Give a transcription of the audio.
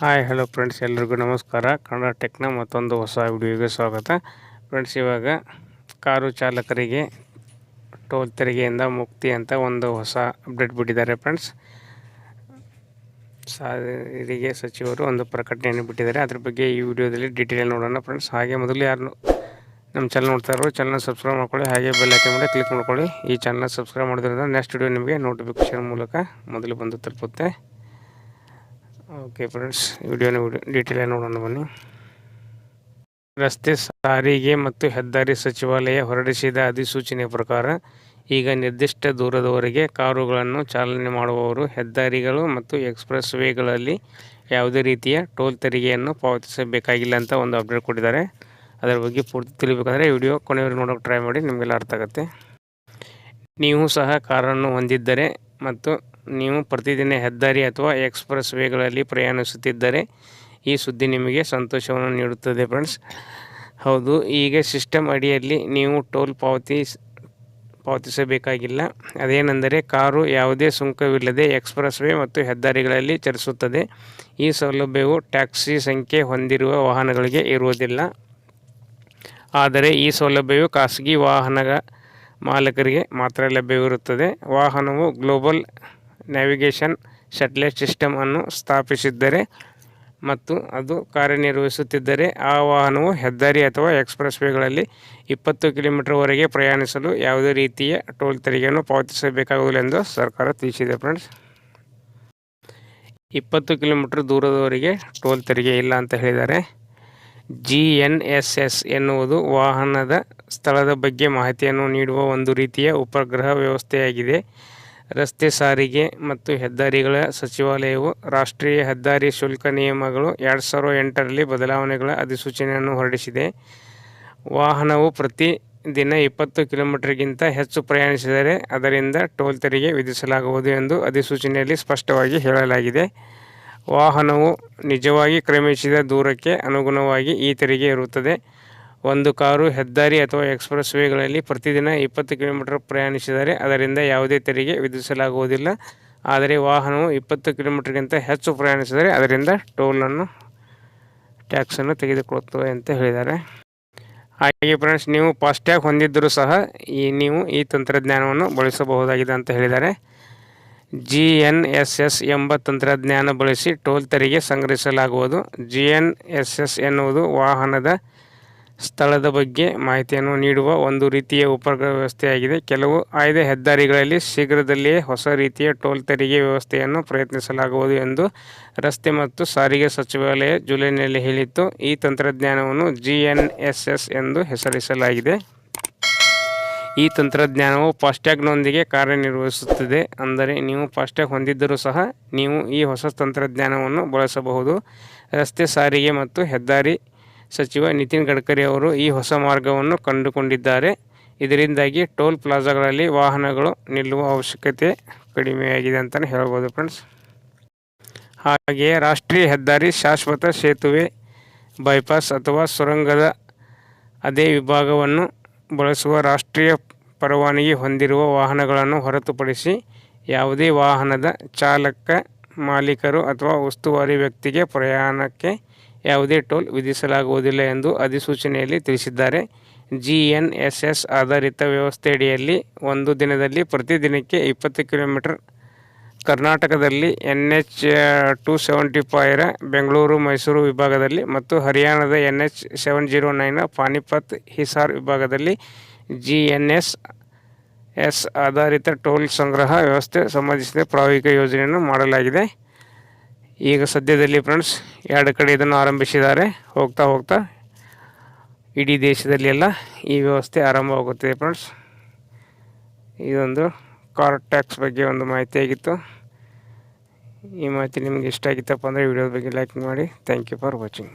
Hi hello friends ಎಲ್ರಿಗೂ ನಮಸ್ಕಾರ. ಕನ್ನಡ ಟೆಕ್ನ ಮತ್ತೊಂದು ಹೊಸ ವಿಡಿಯೋಗೆ ಸ್ವಾಗತ. ಫ್ರೆಂಡ್ಸ್ ಇವಾಗ ಕಾರು ಚಾಲಕರಿಗೆ ಟೋಲ್ ತೆರಿಗೆಯಿಂದ ಮುಕ್ತಿ ಅಂತ ಒಂದು ಹೊಸ ಅಪ್ಡೇಟ್ ಬಿಟ್ಟಿದ್ದಾರೆ ಫ್ರೆಂಡ್ಸ್ ಸಾರಿಗೆ ಸಚಿವರು ಒಂದು ಪ್ರಕಟಣೆಯನ್ನು ಬಿಟ್ಟಿದ್ದಾರೆ. ಅದ್ರ ಬಗ್ಗೆ ಈ ವಿಡಿಯೋದಲ್ಲಿ ಡೀಟೇಲ್ ನೋಡೋಣ ಫ್ರೆಂಡ್ಸ್ ಹಾಗೆ ಮೊದಲು ಯಾರು ನಮ್ಮ ಚಾನಲ್ ನೋಡ್ತಾ ಇರೋ ಚಾನಲ್ ಸಬ್ಸ್ಕ್ರೈಬ್ ಮಾಡ್ಕೊಳ್ಳಿ. ಹಾಗೆ ಬೆಲ್ ಐಕನ್ ಮೇಲೆ ಕ್ಲಿಕ್ ಮಾಡ್ಕೊಳ್ಳಿ. ಈ ಚಾನಲ್ ಸಬ್ಸ್ಕ್ರೈಬ್ ಮಾಡಿದ್ರಿಂದ ನೆಕ್ಸ್ಟ್ ವಿಡಿಯೋ ನಿಮಗೆ ನೋಟಿಫಿಕೇಶನ್ ಮೂಲಕ ಮೊದಲು ಬಂದು ತಲುಪುತ್ತೆ. ಓಕೆ ಫ್ರೆಂಡ್ಸ್ ವಿಡಿಯೋನ ವಿಡಿಯೋ ಡೀಟೇಲ್ ನೋಡೋಣ ಬನ್ನಿ. ರಸ್ತೆ ಸಾರಿಗೆ ಮತ್ತು ಹೆದ್ದಾರಿ ಸಚಿವಾಲಯ ಹೊರಡಿಸಿದ ಅಧಿಸೂಚನೆ ಪ್ರಕಾರ ಈಗ ನಿರ್ದಿಷ್ಟ ದೂರದವರೆಗೆ ಕಾರುಗಳನ್ನು ಚಾಲನೆ ಮಾಡುವವರು ಹೆದ್ದಾರಿಗಳು ಮತ್ತು ಎಕ್ಸ್ಪ್ರೆಸ್ ವೇಗಳಲ್ಲಿ ಯಾವುದೇ ರೀತಿಯ ಟೋಲ್ ತೆರಿಗೆಯನ್ನು ಪಾವತಿಸಬೇಕಾಗಿಲ್ಲ ಅಂತ ಒಂದು ಅಪ್ಡೇಟ್ ಕೊಟ್ಟಿದ್ದಾರೆ. ಅದರ ಬಗ್ಗೆ ಪೂರ್ತಿ ತಿಳಿಬೇಕಂದ್ರೆ ವಿಡಿಯೋ ಕೊನೆಯವರೆಗೆ ನೋಡೋಕೆ ಟ್ರೈ ಮಾಡಿ ನಿಮಗೆಲ್ಲ ಅರ್ಥ ಆಗುತ್ತೆ. ನೀವು ಸಹ ಕಾರನ್ನು ಹೊಂದಿದ್ದರೆ ಮತ್ತು ನೀವು ಪ್ರತಿದಿನ ಹೆದ್ದಾರಿ ಅಥವಾ ಎಕ್ಸ್ಪ್ರೆಸ್ ವೇಗಳಲ್ಲಿ ಪ್ರಯಾಣಿಸುತ್ತಿದ್ದರೆ ಈ ಸುದ್ದಿ ನಿಮಗೆ ಸಂತೋಷವನ್ನು ನೀಡುತ್ತದೆ ಫ್ರೆಂಡ್ಸ್ ಹೌದು, ಈಗ ಸಿಸ್ಟಮ್ ಅಡಿಯಲ್ಲಿ ನೀವು ಟೋಲ್ ಪಾವತಿ ಪಾವತಿಸಬೇಕಾಗಿಲ್ಲ. ಅದೇನೆಂದರೆ ಕಾರು ಯಾವುದೇ ಸುಂಕವಿಲ್ಲದೆ ಎಕ್ಸ್ಪ್ರೆಸ್ ವೇ ಮತ್ತು ಹೆದ್ದಾರಿಗಳಲ್ಲಿ ಚಲಿಸುತ್ತದೆ. ಈ ಸೌಲಭ್ಯವು ಟ್ಯಾಕ್ಸಿ ಸಂಖ್ಯೆ ಹೊಂದಿರುವ ವಾಹನಗಳಿಗೆ ಇರುವುದಿಲ್ಲ. ಆದರೆ ಈ ಸೌಲಭ್ಯವು ಖಾಸಗಿ ವಾಹನಗಳ ಮಾಲಕರಿಗೆ ಮಾತ್ರ ಲಭ್ಯವಿರುತ್ತದೆ. ವಾಹನವು ಗ್ಲೋಬಲ್ ನ್ಯಾವಿಗೇಷನ್ ಶಟ್ಲೆಟ್ ಸಿಸ್ಟಮ್ ಅನ್ನು ಸ್ಥಾಪಿಸಿದ್ದರೆ ಮತ್ತು ಅದು ಕಾರ್ಯನಿರ್ವಹಿಸುತ್ತಿದ್ದರೆ ಆ ವಾಹನವು ಹೆದ್ದಾರಿ ಅಥವಾ ಎಕ್ಸ್ಪ್ರೆಸ್ ವೇಗಳಲ್ಲಿ ಇಪ್ಪತ್ತು ಕಿಲೋಮೀಟರ್ವರೆಗೆ ಪ್ರಯಾಣಿಸಲು ಯಾವುದೇ ರೀತಿಯ ಟೋಲ್ ತೆರಿಗೆಯನ್ನು ಪಾವತಿಸಬೇಕಾಗುವುದಿಲ್ಲ ಎಂದು ಸರ್ಕಾರ ತಿಳಿಸಿದೆ ಫ್ರೆಂಡ್ಸ್. ಇಪ್ಪತ್ತು ಕಿಲೋಮೀಟರ್ ದೂರದವರೆಗೆ ಟೋಲ್ ತೆರಿಗೆ ಇಲ್ಲ ಅಂತ ಹೇಳಿದ್ದಾರೆ. ಜಿ ಎನ್ ಎಸ್ ಎಸ್ ಎನ್ನುವುದು ವಾಹನದ ಸ್ಥಳದ ಬಗ್ಗೆ ಮಾಹಿತಿಯನ್ನು ನೀಡುವ ಒಂದು ರೀತಿಯ ಉಪಗ್ರಹ ವ್ಯವಸ್ಥೆಯಾಗಿದೆ. ರಸ್ತೆ ಸಾರಿಗೆ ಮತ್ತು ಹೆದ್ದಾರಿಗಳ ಸಚಿವಾಲಯವು ರಾಷ್ಟ್ರೀಯ ಹೆದ್ದಾರಿ ಶುಲ್ಕ ನಿಯಮಗಳು ಎರಡು ಸಾವಿರದ ಎಂಟರಲ್ಲಿ ಬದಲಾವಣೆಗಳ ಅಧಿಸೂಚನೆಯನ್ನು ಹೊರಡಿಸಿದೆ. ವಾಹನವು ಪ್ರತಿ ದಿನ ಇಪ್ಪತ್ತು ಕಿಲೋಮೀಟರ್ಗಿಂತ ಹೆಚ್ಚು ಪ್ರಯಾಣಿಸಿದರೆ ಅದರಿಂದ ಟೋಲ್ ತೆರಿಗೆ ವಿಧಿಸಲಾಗುವುದು ಎಂದು ಅಧಿಸೂಚನೆಯಲ್ಲಿ ಸ್ಪಷ್ಟವಾಗಿ ಹೇಳಲಾಗಿದೆ. ವಾಹನವು ನಿಜವಾಗಿ ಕ್ರಮಿಸಿದ ದೂರಕ್ಕೆ ಅನುಗುಣವಾಗಿ ಈ ತೆರಿಗೆ ಇರುತ್ತದೆ. ಒಂದು ಕಾರು ಹೆದ್ದಾರಿ ಅಥವಾ ಎಕ್ಸ್ಪ್ರೆಸ್ ವೇಗಳಲ್ಲಿ ಪ್ರತಿದಿನ ಇಪ್ಪತ್ತು ಕಿಲೋಮೀಟರ್ ಪ್ರಯಾಣಿಸಿದರೆ ಅದರಿಂದ ಯಾವುದೇ ತೆರಿಗೆ ವಿಧಿಸಲಾಗುವುದಿಲ್ಲ. ಆದರೆ ವಾಹನವು ಇಪ್ಪತ್ತು ಕಿಲೋಮೀಟರ್ಗಿಂತ ಹೆಚ್ಚು ಪ್ರಯಾಣಿಸಿದರೆ ಅದರಿಂದ ಟೋಲನ್ನು, ಟ್ಯಾಕ್ಸನ್ನು ತೆಗೆದುಕೊಳ್ಳುತ್ತವೆ ಅಂತ ಹೇಳಿದ್ದಾರೆ. ಹಾಗೆ ಫ್ರೆಂಡ್ಸ್ ನೀವು ಫಾಸ್ಟ್ಯಾಗ್ ಹೊಂದಿದ್ದರೂ ಸಹ ಈ ನೀವು ಈ ತಂತ್ರಜ್ಞಾನವನ್ನು ಬಳಸಬಹುದಾಗಿದೆ ಅಂತ ಹೇಳಿದ್ದಾರೆ. ಜಿ ಎನ್ ಎಸ್ ಎಸ್ ಎಂಬ ತಂತ್ರಜ್ಞಾನ ಬಳಸಿ ಟೋಲ್ ತೆರಿಗೆ ಸಂಗ್ರಹಿಸಲಾಗುವುದು. ಜಿ ಎನ್ ಎಸ್ ಎಸ್ ಎನ್ನುವುದು ವಾಹನದ ಸ್ಥಳದ ಬಗ್ಗೆ ಮಾಹಿತಿಯನ್ನು ನೀಡುವ ಒಂದು ರೀತಿಯ ಉಪಗ್ರಹ ವ್ಯವಸ್ಥೆಯಾಗಿದೆ ಕೆಲವು ಆಯ್ದ ಹೆದ್ದಾರಿಗಳಲ್ಲಿ ಶೀಘ್ರದಲ್ಲಿಯೇ ಹೊಸ ರೀತಿಯ ಟೋಲ್ ತೆರಿಗೆ ವ್ಯವಸ್ಥೆಯನ್ನು ಪ್ರಯತ್ನಿಸಲಾಗುವುದು ಎಂದು ರಸ್ತೆ ಮತ್ತು ಸಾರಿಗೆ ಸಚಿವಾಲಯ ಜುಲೈನಲ್ಲಿ ಹೇಳಿತ್ತು. ಈ ತಂತ್ರಜ್ಞಾನವನ್ನು ಜಿ ಎನ್ ಎಸ್ ಎಸ್ ಎಂದು ಹೆಸರಿಸಲಾಗಿದೆ. ಈ ತಂತ್ರಜ್ಞಾನವು ಫಾಸ್ಟ್ಯಾಗ್ನೊಂದಿಗೆ ಕಾರ್ಯನಿರ್ವಹಿಸುತ್ತದೆ. ಅಂದರೆ ನೀವು ಫಾಸ್ಟ್ಯಾಗ್ ಹೊಂದಿದ್ದರೂ ಸಹ ನೀವು ಈ ಹೊಸ ತಂತ್ರಜ್ಞಾನವನ್ನು ಬಳಸಬಹುದು. ರಸ್ತೆ ಸಾರಿಗೆ ಮತ್ತು ಹೆದ್ದಾರಿ ಸಚಿವ ನಿತಿನ್ ಗಡ್ಕರಿ ಅವರು ಈ ಹೊಸ ಮಾರ್ಗವನ್ನು ಕಂಡುಕೊಂಡಿದ್ದಾರೆ. ಇದರಿಂದಾಗಿ ಟೋಲ್ ಪ್ಲಾಜಾಗಳಲ್ಲಿ ವಾಹನಗಳು ನಿಲ್ಲುವ ಅವಶ್ಯಕತೆ ಕಡಿಮೆಯಾಗಿದೆ ಅಂತಲೇ ಹೇಳ್ಬೋದು ಫ್ರೆಂಡ್ಸ್. ಹಾಗೆಯೇ ರಾಷ್ಟ್ರೀಯ ಹೆದ್ದಾರಿ ಶಾಶ್ವತ ಸೇತುವೆ ಬೈಪಾಸ್ ಅಥವಾ ಸುರಂಗದ ಅದೇ ವಿಭಾಗವನ್ನು ಬಳಸುವ ರಾಷ್ಟ್ರೀಯ ಪರವಾನಗಿ ಹೊಂದಿರುವ ವಾಹನಗಳನ್ನು ಹೊರತುಪಡಿಸಿ ಯಾವುದೇ ವಾಹನದ ಚಾಲಕ ಮಾಲೀಕರು ಅಥವಾ ಉಸ್ತುವಾರಿ ವ್ಯಕ್ತಿಗೆ ಪ್ರಯಾಣಕ್ಕೆ ಯಾವುದೇ ಟೋಲ್ ವಿಧಿಸಲಾಗುವುದಿಲ್ಲ ಎಂದು ಅಧಿಸೂಚನೆಯಲ್ಲಿ ತಿಳಿಸಿದ್ದಾರೆ. ಜಿ ಎನ್ ಎಸ್ ಎಸ್ ಆಧಾರಿತ ವ್ಯವಸ್ಥೆಯಡಿಯಲ್ಲಿ ಒಂದು ದಿನದಲ್ಲಿ ಪ್ರತಿದಿನಕ್ಕೆ ಇಪ್ಪತ್ತು ಕಿಲೋಮೀಟರ್ ಕರ್ನಾಟಕದಲ್ಲಿ N H two seventy five Bengaluru, Mysuru ವಿಭಾಗದಲ್ಲಿ ಮತ್ತು ಹರಿಯಾಣದ N H seven zero nine Panipat Hisar ವಿಭಾಗದಲ್ಲಿ ಜಿ ಎನ್ ಎಸ್ ಎಸ್ ಆಧಾರಿತ ಟೋಲ್ ಸಂಗ್ರಹ ವ್ಯವಸ್ಥೆ ಸಂಬಂಧಿಸಿದ ಪ್ರಾಯೋಗಿಕ ಯೋಜನೆಯನ್ನು ಮಾಡಲಾಗಿದೆ. ಈಗ ಸದ್ಯದಲ್ಲಿ ಫ್ರೆಂಡ್ಸ್ ಎರಡು ಕಡೆ ಇದನ್ನು ಆರಂಭಿಸಿದ್ದಾರೆ. ಹೋಗ್ತಾ ಹೋಗ್ತಾ ಇಡೀ ದೇಶದಲ್ಲಿ ಎಲ್ಲ ಈ ವ್ಯವಸ್ಥೆ ಆರಂಭವಾಗುತ್ತಿದೆ ಫ್ರೆಂಡ್ಸ್ ಇದೊಂದು ಕಾರ್ ಟ್ಯಾಕ್ಸ್ ಬಗ್ಗೆ ಒಂದು ಮಾಹಿತಿ ಆಗಿತ್ತು. ಈ ಮಾಹಿತಿ ನಿಮಗೆ ಇಷ್ಟ ಆಗಿತ್ತಪ್ಪ ಅಂದರೆ ವಿಡಿಯೋದ ಬಗ್ಗೆ ಲೈಕ್ ಮಾಡಿ. Thank you for watching